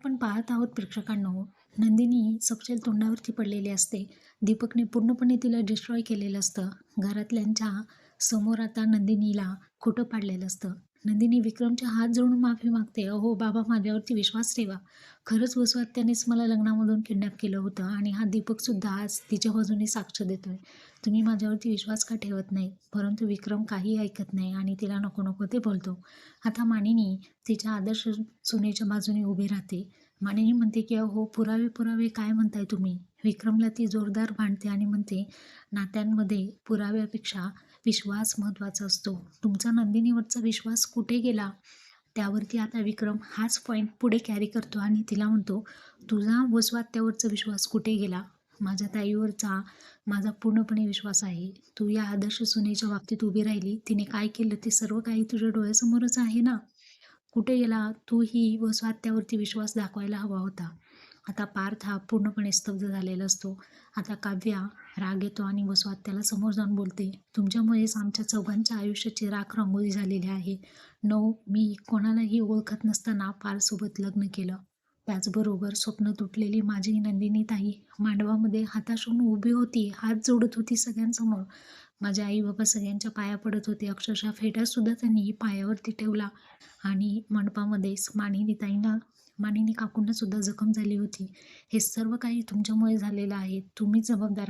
आपण पाहत आहोत प्रेक्षकांनो नंदिनी सपशेल तोंडावरती पडलेली असते. दीपकने पूर्णपणे तिला डिस्ट्रॉय केलेलं असतं. घरातल्यांच्या समोर आता नंदिनीला खोटं पाडलेलं असतं. नंदिनी विक्रमच्या हात जोडून माफी मागते. अहो बाबा माझ्यावरती विश्वास ठेवा. खरंच वसवात त्यानेच मला लग्नामधून किडनॅप केलं होतं आणि हा दीपकसुद्धा आज तिच्या बाजूने साक्ष देतोय. तुम्ही माझ्यावरती विश्वास का ठेवत नाही? परंतु विक्रम काही ऐकत नाही आणि तिला नको नको ते बोलतो. आता मानिनी तिच्या आदर्श सुनेच्या बाजूने उभी राहते. मानिनी म्हणते की अहो पुरावे पुरावे काय म्हणताय तुम्ही विक्रमला ती जोरदार भांडते आणि म्हणते नात्यांमध्ये पुराव्यापेक्षा विश्वास महत्त्वाचा असतो. तुमचा नंदिनीवरचा विश्वास कुठे गेला त्यावरती आता विक्रम हाच पॉईंट पुढे कॅरी करतो आणि तिला म्हणतो तुझा वसवात्यावरचा विश्वास कुठे गेला? माझ्या ताईवरचा माझा पूर्णपणे विश्वास आहे. तू या आदर्श सुनेच्या बाबतीत उभी राहिली. तिने काय केलं ते सर्व काही तुझ्या डोळ्यासमोरच आहे ना? कुठे गेला तू ही स्वात्यावरती विश्वास दाखवायला हवा होता. आता पार्थ हा पूर्णपणे स्तब्ध झालेला असतो. आता काव्या राग येतो आणि वसवात्याला समोर जाऊन बोलते तुमच्यामुळेच आमच्या चौघांच्या आयुष्याची राख रांगोळी झालेली आहे. नो मी कोणालाही ओळखत नसताना पारसोबत लग्न केलं. त्याचबरोबर स्वप्न तुटलेली माझी नंदिनी ताई मांडवामध्ये हाताशून उभी होती हात जोडत होती सगळ्यांसमोर. माझे आई बाबा सगळ्यांच्या पाया पडत होते. अक्षरशः फेटासुद्धा त्यांनी पायावरती ठेवला आणि मंडपामध्येच मानिनी ताईंना मानिनी काकूंनासुद्धा जखम झाली होती. हे सर्व काही तुमच्यामुळे झालेलं आहे. तुम्हीच जबाबदार